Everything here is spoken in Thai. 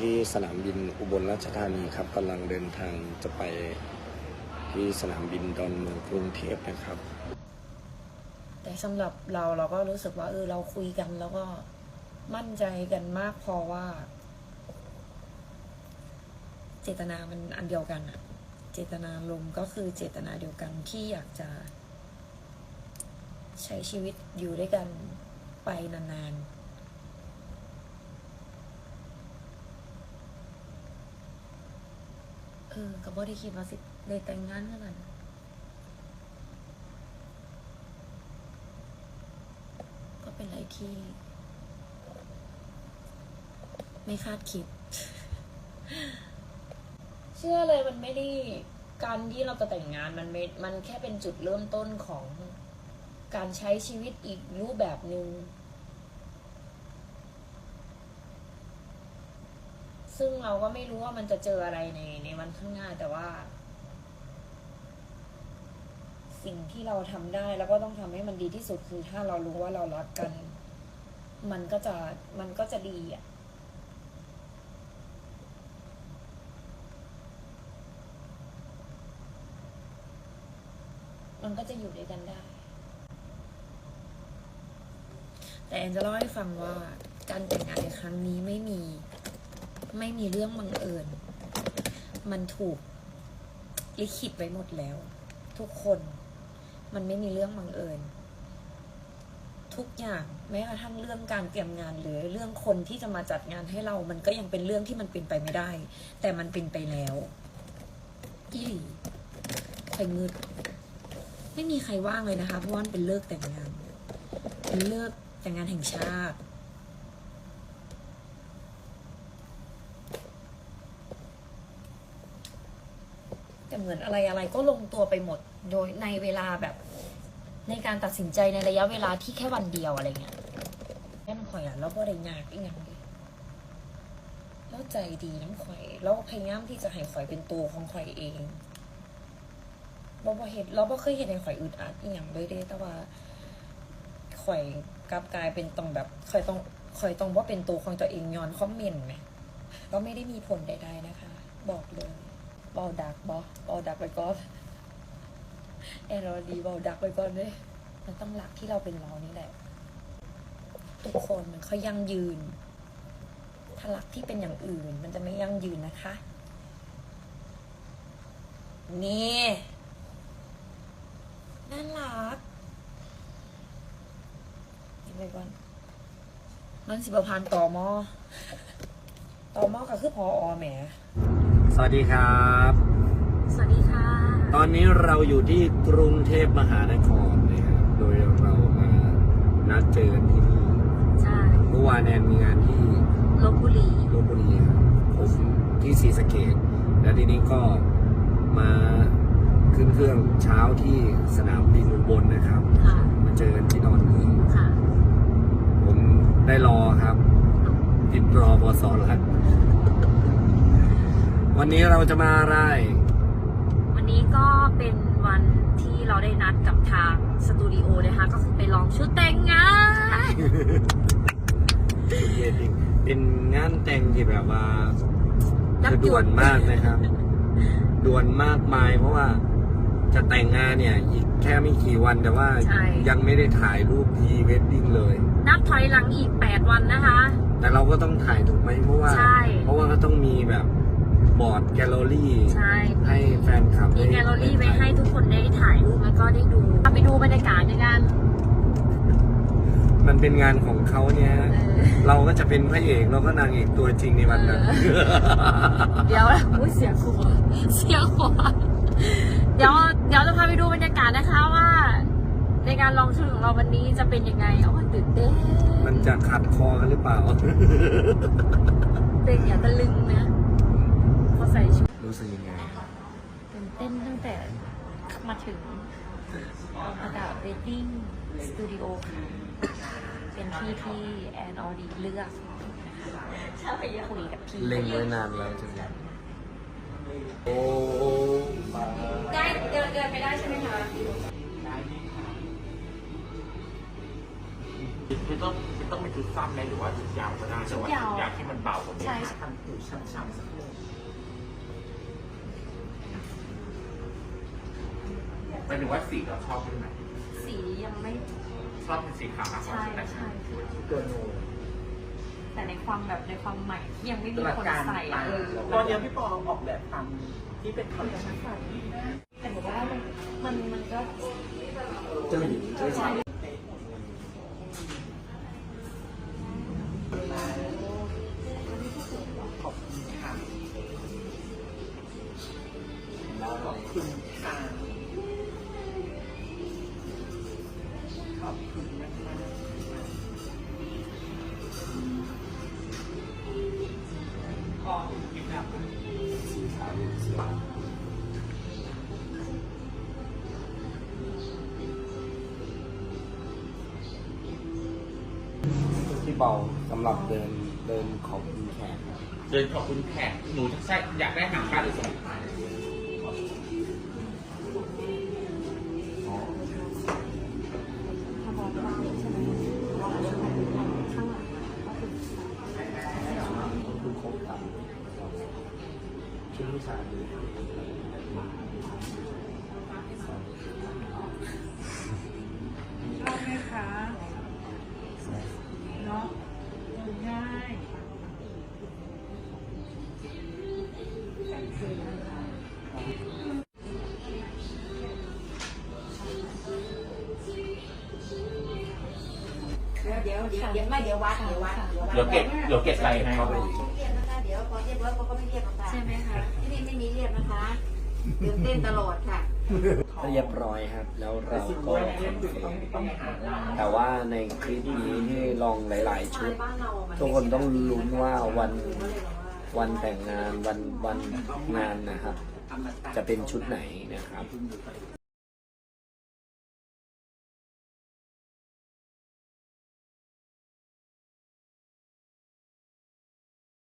ที่สนามบินอุบลราชธานีครับกำลังเดินทางจะไปที่สนามบินดอนเมืองกรุงเทพนะครับ แต่สำหรับเราเราก็รู้สึกว่าเออเราคุยกันแล้วก็มั่นใจกันมากพอว่า เจตนามันอันเดียวกันอะเจตนาลมก็คือเจตนาเดียวกันที่อยากจะ ใช้ชีวิตอยู่ด้วยกันไปนานๆ เออก็บ่ได้คิดว่าสิเลยแต่งงานเท่านั้นก็เป็นอะไรที่ ไม่คาดคิด เชื่อเลยมันไม่ได้การที่เราจะแต่งงานมันไม่มันแค่เป็นจุดเริ่มต้นของการใช้ชีวิตอีกรูปแบบหนึง่ง ซึ่งเราก็ไม่รู้ว่ามันจะเจออะไรในในวันข้างหน้าแต่ว่า สิ่งที่เราทำได้แล้วก็ต้องทำให้มันดีที่สุดคือถ้าเรารู้ว่าเรารักกัน มันก็จะมันก็จะดีอะมันก็จะอยู่ด้วยกันได้ แต่แอนจะเล่าให้ฟังว่าการแต่งงานในครั้งนี้ไม่มี ไม่มีเรื่องบังเอิญ มันถูกลิขิตไว้หมดแล้ว ทุกคนมันไม่มีเรื่องบังเอิญ ทุกอย่างแม้กระทั่งเรื่องการเตรียมงานหรือเรื่องคนที่จะมาจัดงานให้เรา มันก็ยังเป็นเรื่องที่มันเป็นไปไม่ได้ แต่มันเป็นไปแล้วอีหลีใครงึดไม่มีใครว่างเลยนะคะเพราะว่ามันเป็นเลิกแต่งงานเป็นเลิกแต่งงานแห่งชาติ เหมือนอะไรอะไรก็ลงตัวไปหมด โดยในเวลาแบบ ในการตัดสินใจในระยะเวลาที่แค่วันเดียวอะไรเงี้ยแค่น้ำข่อยอะแล้วก็ได้ยากอีกอย่างดีแล้วใจดีน้ำข่อยแล้วพยายามที่จะให้ข่อยเป็นตัวของข่อยเองเราบ่เห็นเราบ่เคยเห็นในข่อยอึดอัดอีกอย่างเลยเด้แต่ว่าข่อยกลับกลายเป็นต้องแบบข่อยต้องข่อยต้องว่าเป็นตัวของตัวเองย้อนคอมเมนต์ไหมก็ไม่ได้มีผลใดๆนะคะ บอกเลย เบาดักบอเบาดักไปก่อนแอนอดีเบาดักไปก่อนเลยมันต้องหลักที่เราเป็นเรานี่แหละ ทุกคนมันเขายั่งยืน ถ้าหลักที่เป็นอย่างอื่น มันจะไม่ยั่งยืนนะคะ นี่น่ารักนี่ไปก่อนมันสิบพานต่อมอต่อมอก็คือพออแหม สวัสดีครับ สวัสดีค่ะ ตอนนี้เราอยู่ที่กรุงเทพมหานครนะครับ โดยเรามานัดเจอกันที่นี่ใช่เมื่อวานแอนมีงานที่ลบบุรีลบบุรีครับผมที่ศรีสะเกดแล้วทีนี้ก็มาขึ้นเครื่องเช้าที่สนามบินอุบลนะครับ ค่ะ มาเจอกันที่ดอนเมืองค่ะ ผมได้รอครับติดรอพอสอนรัฐ วันนี้เราจะมาอะไร วันนี้ก็เป็นวันที่เราได้นัดกับทางสตูดิโอนะคะ ก็คือไปลองชุดแต่งงาน เป็นงานแต่งที่แบบว่ายับ คือยุด่วนมากนะครับ ด่วนมากมาย เพราะว่าจะแต่งงานเนี่ย อีกแค่ไม่กี่วันแต่ว่าใช่ ยังไม่ได้ถ่ายรูปพรีเวดดิ้งเลย นับถอยหลังอีก 8 วันนะคะ แต่เราก็ต้องถ่ายถูกไหมเพราะว่า ใช่ เพราะว่าก็ต้องมีแบบ บอร์ดแกลเลอรี่ใช่ ให้แฟนคลับมีได้แกลเลอรี่ไว้ด้ถ่ายให้ทุกคนได้ถ่ายรูปแล้วก็ได้ดูไปดูบรรยากาศในงานมันเป็นงานของเขาเนี่ยเออเราก็จะเป็นพระเอกเราก็นางเอกตัวจริงในวันนั้นเดี๋ยวอุ้ยเสียงหัวเสียงหัวเดี๋ยวเดี๋ยวจะพาไปดูบรรยากาศนะคะว่า ในการลองชุดของเราวันนี้จะเป็นยังไงเอาว่าตื่นเต้นมันจะขัดคอกันหรือเปล่าเต้นอย่าตะลึงนะเขาใส่ชุด รู้สึกยังไงตื่นเต้นตั้งแต่มาถึงอาดาเวดดิ้งสตูดิโอค่ะเป็นที่ที่แอนออดีเลือกคุยกับพี่เล็งไว้นานแล้วจังเลยโอ้มาได้เดินเดินไปได้ใช่ไหมคะพี่ต้องต้องเป็นชุดสั้นไหมหรือว่าชุดยาวก็ได้แต่ว่าชุดยาวชุดยาวที่มันเบากว่านี้ใช่ทำผิวช้ำๆสัก นิดหมายถึงว่าสีเราชอบเป็นไหนสียังไม่ชอบเป็นสีขาวมากกว่าใช่แต่ใช่เกินโนแต่ในความแบบในความใหม่ที่ยังไม่มีคนใส่เออตอนนี้พี่ปอออกแบบทำที่เป็นคอลเลคชั่นใส่แต่หนูว่ามันมันมันก็เจ้าหญิงเจ้าหญิง เบาสำหรับเดินเดินขอบคุณแขกครับเดินขอบคุณแขกหนูใช่อยากได้หางผ้าหรือสองผ้าอ๋อถ้ามองว่าใช่ไหมข้างหลังก็คือก็คือครบตามชุดผู้ชาย ดี๋ยวเดี๋ยวเดี๋ยวไม่เดี๋ยววัดเดี๋ยววัดเดี๋ยวเก็บเดี๋ยวเก็บใส่ให้เข้าไปอีกเรียบนะคะเดี๋ยวพอเรียบร้อยเขาก็ไม่เรียบหรอกค่ะใช่ไหมคะที่นี่ไม่มีเรียบนะคะตื่นเต้นตลอดค่ะ เรียบร้อยครับ แล้วเราก็คอนเฟิร์มต้องหาร้านแต่ว่าในคลิปนี้ที่ลองหลาย ๆ ชุดบ้านเรามัทุกคนต้องลุ้นว่าวันก็เลยบอกว่าวันแต่งงานวันวันงานนะครับ จะเป็นชุดไหนนะครับ